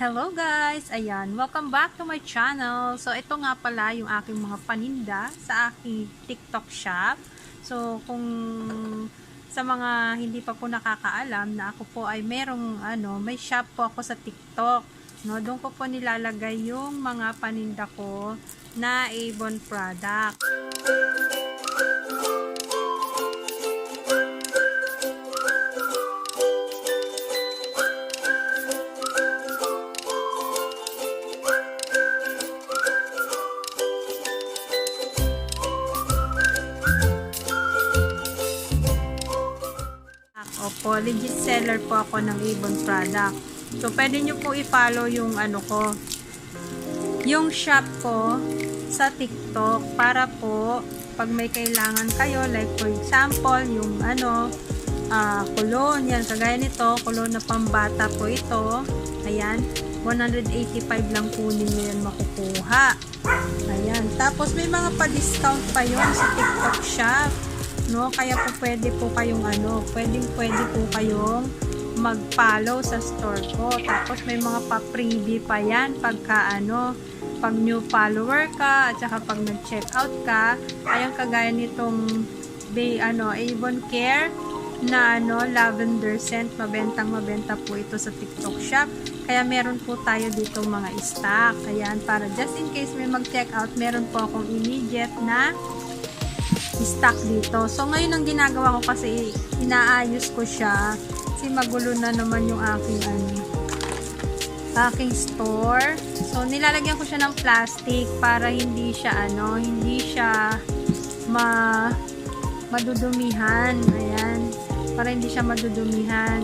Hello guys! Ayan, welcome back to my channel. So, ito nga pala yung aking mga paninda sa aking TikTok shop. So, kung sa mga hindi pa po nakakaalam na ako po ay merong ano, may shop po ako sa TikTok. No, doon ko po nilalagay yung mga paninda ko na Avon product. Legit seller po ako ng Avon product. So, pwede nyo po i-follow yung ano ko, yung shop ko sa TikTok para po pag may kailangan kayo, like for example, yung ano, ah kulon, yan, kagaya nito, kulon na pambata po ito. Ayan, 185 lang po ninyo yan makukuha. Ayan, tapos may mga pa-discount pa yun sa TikTok shop no? Kaya po pwede po kayong ano, pwedeng pwede po kayong mag-follow sa store ko. Tapos may mga pa-freebie pa yan pagka ano, pag new follower ka at saka pag nag-check out ka, ayang kagaya nitong Bay, ano, Avon Care na ano, lavender scent, mabentang mabenta po ito sa TikTok shop. Kaya meron po tayo dito mga stock. Ayan, para just in case may mag-check out, meron po akong immediate na stock dito. So, ngayon ang ginagawa ko kasi inaayos ko siya kasi magulo na naman yung aking ano, aking store. So, nilalagyan ko siya ng plastic para hindi siya ano, hindi siya ma madudumihan. Ayan. Para hindi siya madudumihan.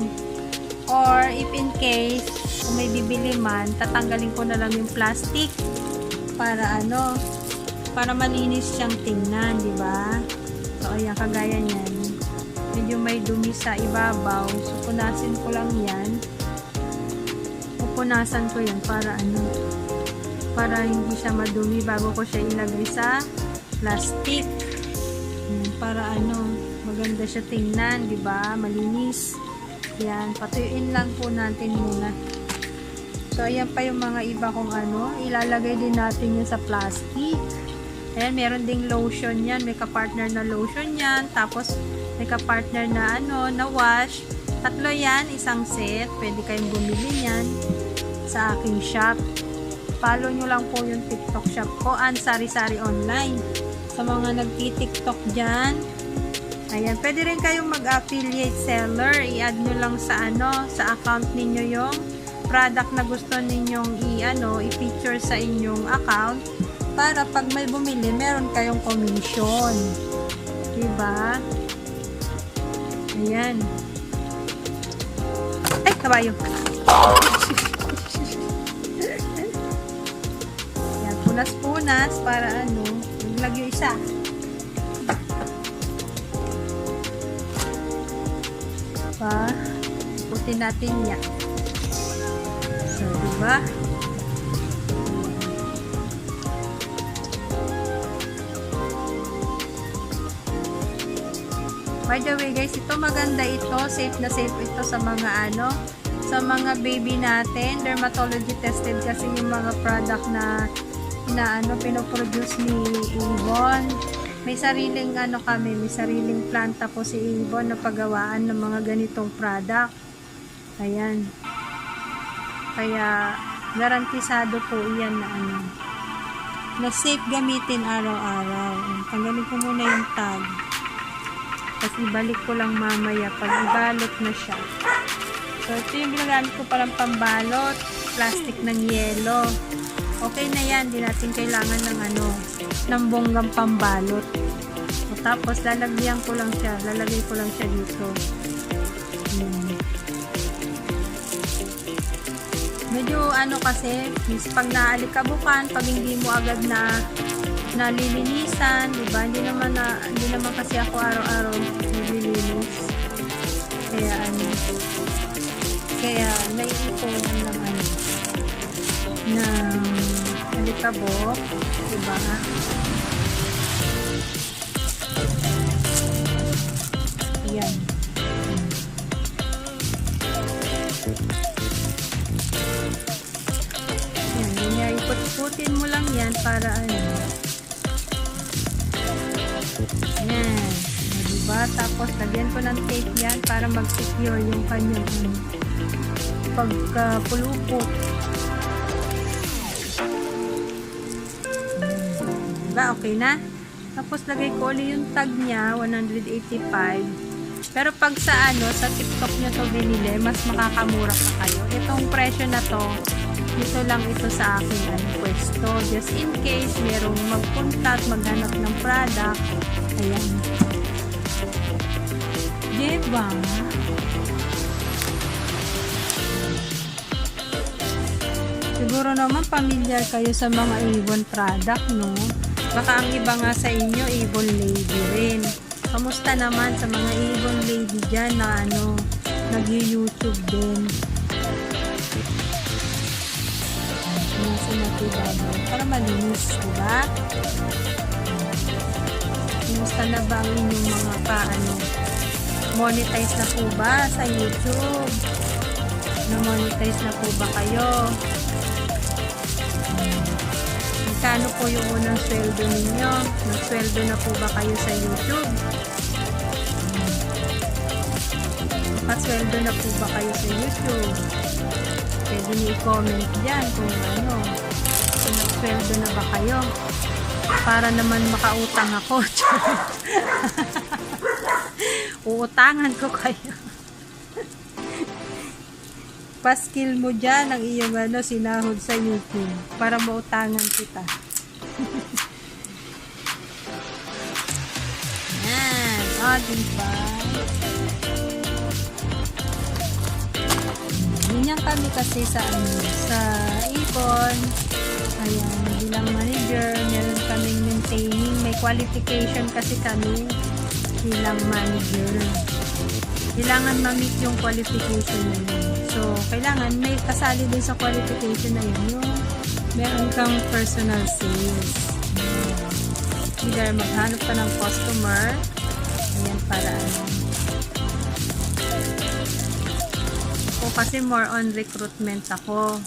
Or if in case kung may bibili man, tatanggalin ko na lang yung plastic para ano, para malinis siyang tingnan, di ba? So, ayan, kagaya niyan. Medyo may dumi sa ibabaw. So, punasin ko lang yan. Pupunasan ko yan para ano, para hindi siya madumi bago ko siya ilagay sa plastic. Para ano, maganda siya tingnan, di ba? Malinis. Yan, patuyuin lang po natin muna. So, ayan pa yung mga iba kong ano, ilalagay din natin yun sa plastic. Ayan, meron ding lotion yan. May ka-partner na lotion yan. Tapos, may ka-partner na ano, na wash. Tatlo yan, isang set. Pwede kayong bumili yan sa aking shop. Follow nyo lang po yung TikTok shop ko, Ansari Sari Online. Sa mga nagti-TikTok dyan, ayan, pwede rin kayong mag-affiliate seller. I-add nyo lang sa ano, sa account ninyo yung product na gusto ninyong i-ano, i-feature sa inyong account para pag may bumili, meron kayong commission. Diba? Ayan. Ay, kabayo. Ayan, punas-punas para ano, lagyo isa. Diba? Puti natin yan. So, diba? By the way guys, ito maganda ito. Safe na safe ito sa mga ano, sa mga baby natin. Dermatology tested kasi yung mga product na na ano, pinoproduce ni Avon. May sariling ano kami, may sariling planta po si Avon na paggawaan ng mga ganitong product. Ayan. Kaya, garantisado po iyan na ano, na safe gamitin araw-araw. Tanggalin ko muna yung tag. Tapos ibalik ko lang mamaya pag ibalot na siya. So, ito yung ginagamit ko palang pambalot. Plastic ng yelo. Okay na yan. Di natin kailangan ng ano, ng bonggang pambalot. O, tapos, lalagyan ko lang siya. Lalagay ko lang siya dito. Hmm. Medyo ano kasi, pag naalikabukan, pag hindi mo agad na nalilinisan, di ba? Hindi naman na hindi naman kasi ako araw-araw nililinis. Kaya ano, kaya naiipunan ng ano, ng alikabok, di ba? Ayan. Pulutin mo lang yan para ano. Tapos, lagyan ko ng tape yan para mag-secure yung kanyang ano, pagkapulupot. Diba? Okay na? Tapos, lagay ko ulit yung tag niya, 185. Pero pag sa ano, sa TikTok nyo to binili, mas makakamura pa kayo. Itong presyo na to, dito lang ito sa aking ano, pwesto. Just in case merong magpunta at maghanap ng product. Ayan. Diba? Siguro naman pamilyar kayo sa mga Avon product, no? Baka ang iba nga sa inyo, Avon Lady rin. Kamusta naman sa mga Avon Lady dyan na ano, nag-YouTube din? Nasa natibaba. Para malinis, diba? Kamusta na ba ang inyong mga paano? Monetize na po ba sa YouTube? Na-monetize na po ba kayo? Magkano po yung unang sweldo ninyo? Nagsweldo na po ba kayo sa YouTube? Nakasweldo na po ba kayo sa YouTube? Pwede niyo i-comment dyan kung ano. Kung nagsweldo na ba kayo? Para naman makautang ako. Uutangan ko kayo. Paskil mo dyan ang iyong ano, sinahod sa YouTube para mautangan kita. Yan. O, diba? Ganyan kami kasi sa ano, sa Ipon. Ayan, bilang manager, meron kaming maintaining. May qualification kasi kami bilang manager. Kailangan ma-meet yung qualification na yun. So, kailangan may kasali din sa qualification na yun yung meron kang personal sales. Either maghanap ka ng customer, ayan, para ano. Ako kasi more on recruitment ako.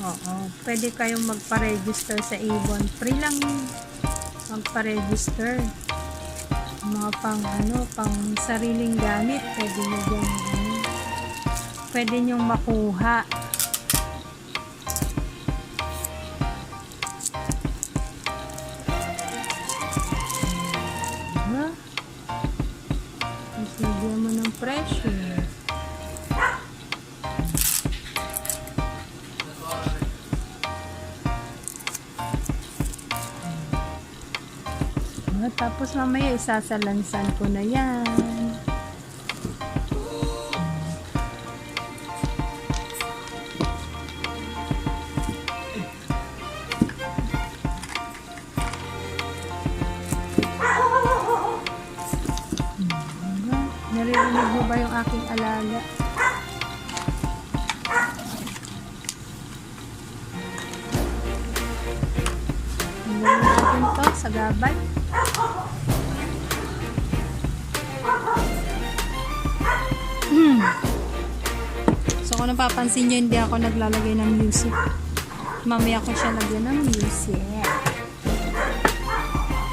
Oo. Pwede kayong magpa-register sa Avon. Free lang. Magpa-register. Mga pang ano, pang sariling gamit. Pwede nyo dyan, ano, pwede nyong makuha. Tapos mamaya isasalansan ko na yan. Diba? Naririnig mo ba yung aking alaga? Hanggang natin to sa gabay. So kung napapansin nyo, hindi ako naglalagay ng music. Mamaya ko siya lagyan ng music.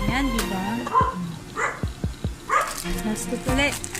Yan, di ba? Last tip ulit.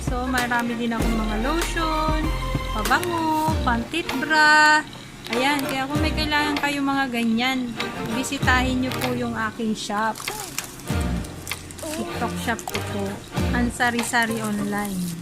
Guys. So, marami din akong mga lotion, pabango, pantit bra. Ayan, kaya kung may kailangan kayo mga ganyan, bisitahin nyo po yung aking shop. TikTok shop ko po. Ang sari-sari online.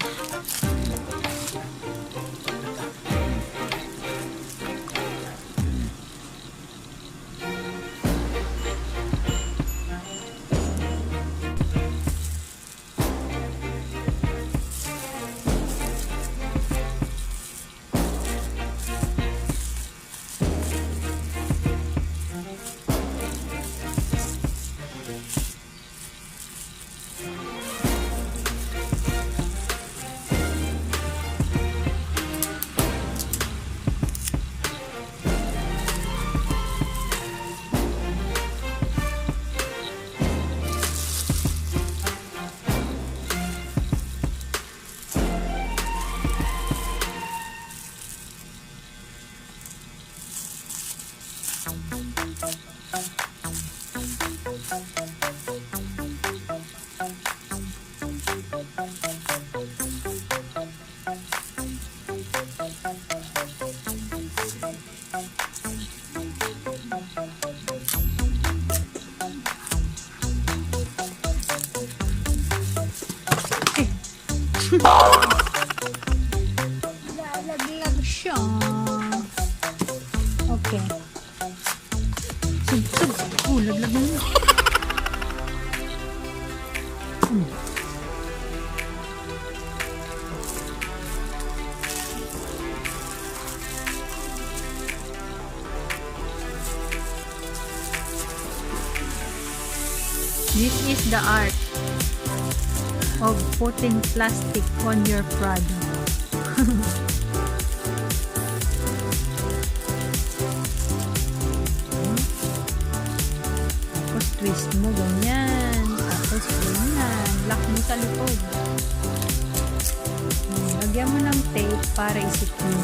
Lalaglag siya. Okay. Sug. Oh, laglag na yun. Hmm. This is the art of putting plastic on your product. Tapos twist mo ganyan. Tapos ganyan. Lock mo sa likod. Hmm, Lagyan mo ng tape para isipin.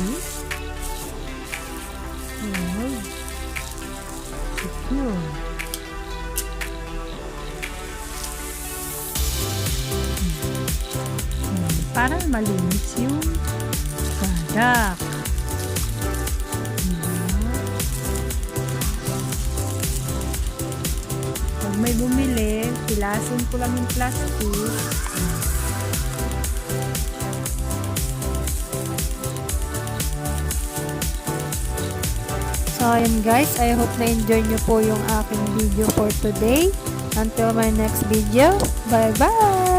Twist, fold, secure. Hmm, Para malinis yung product. Pag may bumili, pilasin ko lang yung plastic. So, ayun guys. I hope na-enjoy nyo po yung aking video for today. Until my next video. Bye-bye!